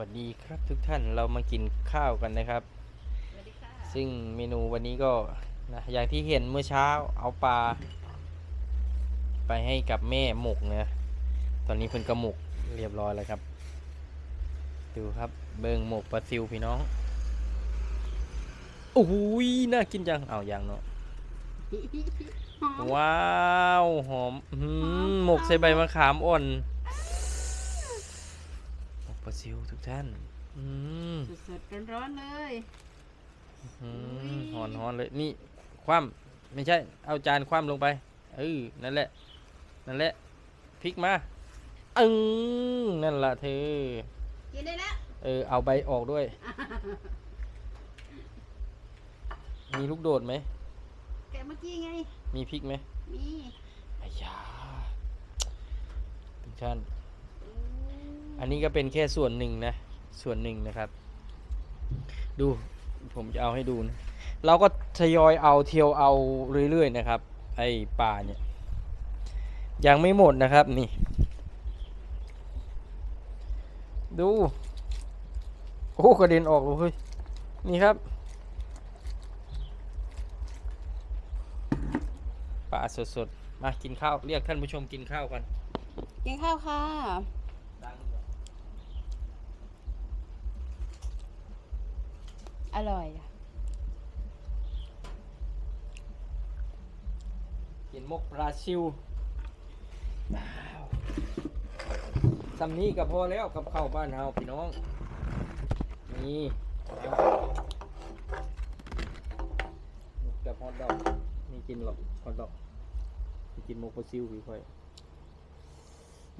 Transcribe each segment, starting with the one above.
วัสดีครับทุกท่านเรามากินข้าวกันนะครับสวัสดีค่ะซึ่งเมนูวันนี้ก็นะอย่างที่เห็นเมื่อเช้าเอาปลา ไปให้กับแม่หมกนะตอนนี้เพิ่นกระหมกเรียบร้อยแล้วครับ ดูครับเบิงหมกปลาซิวพี่น้องโอ้โหยน่ากินจังเอาอย่างเนาะหอมว้าวหอมอื้อหือหมกใส่ใบมะขามอ่อนหมก ปลาซิวทุกท่าน อืมสดๆร้อนๆเลยอืมอุ้ยหอนหอนเลยนี่ คว่ำไม่ใช่ เอาจานคว่ำลงไป เออนั่นแหละ นั่นแหละพลิกมาอึ้งนั่นละเธอ กินได้แล้ว เออ เอาใบออกด้วย มีลูกโดดไหม แกะเมื่อกี้ไง มีพริกไหม มีอายาทุกท่าน อันนี้ก็เป็นแค่ส่วนหนึ่งนะ ส่วนหนึ่งนะครับ ดูผมจะเอาให้ดูนะเราก็ทยอยเอาเที่ยวเอาเรื่อยๆนะครับ ไอ้ป่าเนี่ยยังไม่หมดนะครับนี่ ดูโอ้กระเด็นออกเลยเฮ้ยนี่ครับป่าสดๆ มากินข้าว เรียกท่านผู้ชมกินข้าวกัน กินข้าวค่ะ อร่อยอะกินมกปลาซิวว้าวสำนี้ก็พอแล้วกับข้าวบ้านเฮาพี่น้อง นี่กับฮอตดอกนี่กินหรอกฮอตดอกนี่กินมกปลาซิวพี่ค่อย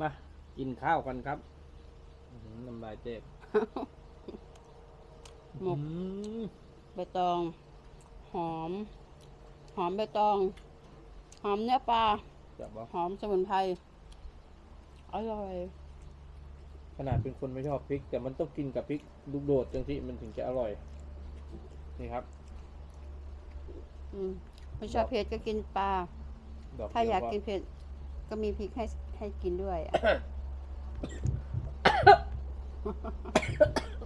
มา กินข้าวกันครับอื้อหือน้ำลายเจ็บ หมกอื้อใบตอง หอม หอมใบตอง หอมเนื้อปลาจับบ่หอมสมุนไพรอร่อย ขนาดเป็นคนไม่ชอบพริก แต่มันต้องกินกับพริกลูกโดดจังที่มันถึงจะอร่อย นี่ครับ อืมไม่ชอบเผ็ดก็กินปลา ดอกถ้าอยากเดีวกินเผ็ดก็มีพริกให้ให้กินด้วยอะโอ้ย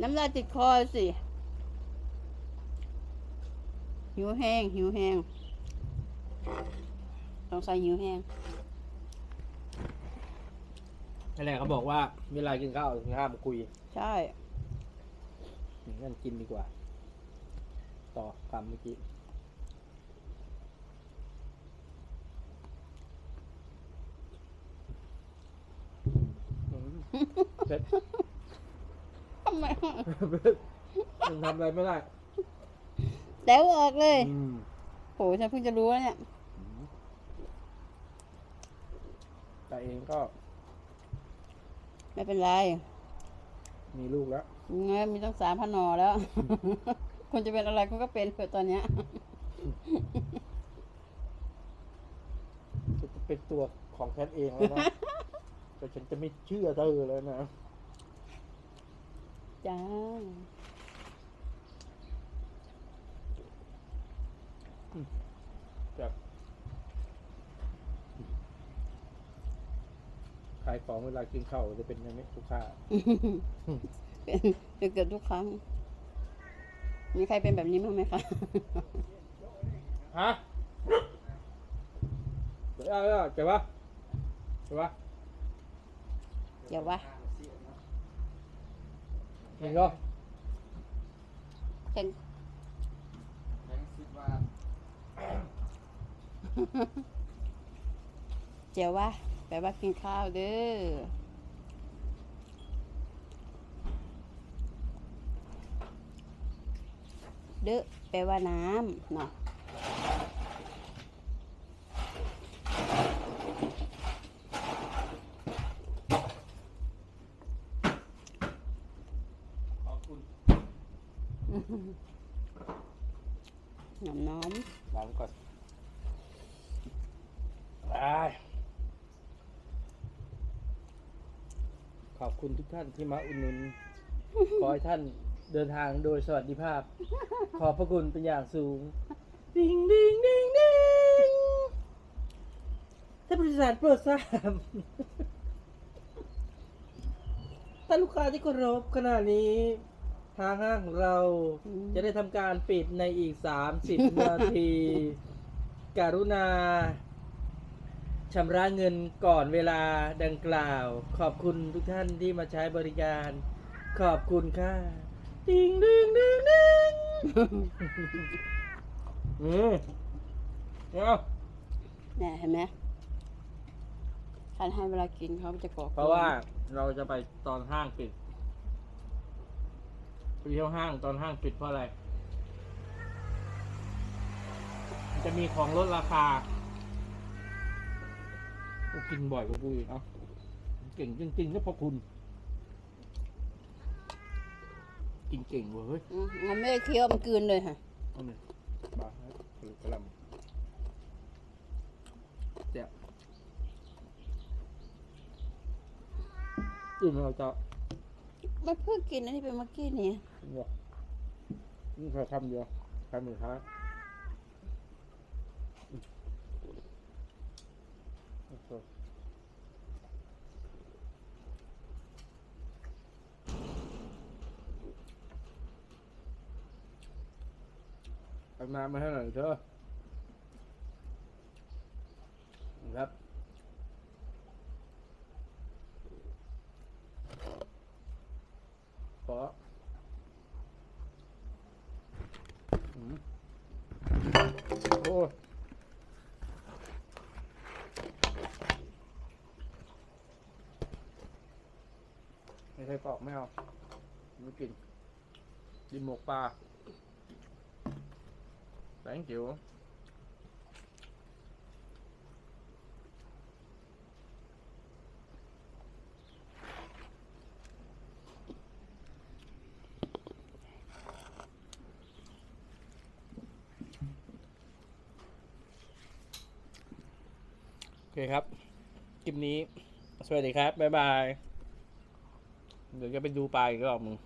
น้ำลายติดคอสิ หิวแห้ง หิวแห้งต้องใส่หิวแห้งนั่นแหละเขาบอกว่า เวลากินข้าวห้ามคุยใช่ งั้นกินดีกว่า ต่อคำเมื่อกี้อืม เสร็จทำไมมันทำอะไรไม่ได้แล้วออกเลยอืมโหฉันเพิ่งจะรู้แล้วเนี่ย แต่เองก็ไม่เป็นไรมีลูกแล้วไงมีตั้งสามพันหนอแล้ว คุณจะเป็นอะไรคุณก็เป็นเผื่อตอนเนี้ย จะเป็นตัวของฉันเองแล้วนะ แต่ฉันจะไม่เชื่อเธอแล้วนะ จ้าจากขายของเวลากินข้าวจะเป็นอย่างนี้ลูกค้าเป็นเป็นเกือบทุกครั้ง มีใครเป็นแบบนี้บ้างไหมคะ ฮะเดี๋ยวเอาเอาเจ็บปะเจ็บปะเดี๋ยววะ นี่ก็เป็นเดี๋ยววะแปลว่ากินข้าวเด้อเด้อแปลว่าน้ำเนาะ คุณน้ำน้อมวางก่อนไปขอบคุณทุกท่านที่มาอุดหนุน ขอให้ท่านเดินทางโดยสวัสดิภาพ ขอบพระคุณเป็นอย่างสูง ดิงดิงดิงดิงถ้าผู้โดยสารโปรดทราบท่านลูกค้าที่เคารพขณะนี้ ทางห้างของเราอืมจะได้ทำการปิดในอีก 30 นาทีการุณาชำระเงินก่อนเวลาดังกล่าว ขอบคุณทุกท่านที่มาใช้บริการ ขอบคุณค่ะดิงดิงดิงดิงอืมเอาเนี่ยเห็นไหมคันให้เวลากินเขาจะกรอกเพราะว่าเราจะไปตอนห้างปิด ไปเที่ยวห้างตอนห้างปิดเพราะอะไรมันจะมีของลดราคากูกินบ่อยกว่ากูอีกเอ้าเก่งจริงๆนะพอคุณ กินเก่งเว้ยอืมมันไม่ได้เคี้ยวมันกลืนเลยค่ะ เอาหนึ่งบาทกระลุกกระลำเดี๋ยวอื่นเราจะ มันเพิ่งกินอันนี้เป็นเมื่อกี้นี่ เนี่ยนี่แค่คำเดียวคำหนึ่งครับโอเอาน้ำมาให้หน่อยเถอะครับขอมโอ้ยไม่ใช่ปอกไม่เอาไม่กิน กินหมกปลาแตงจิ๋วโอเคครับ คลิปนี้ สวัสดีครับ บ๊ายบาย เดี๋ยวจะไปดูปลาอีกรอบหนึง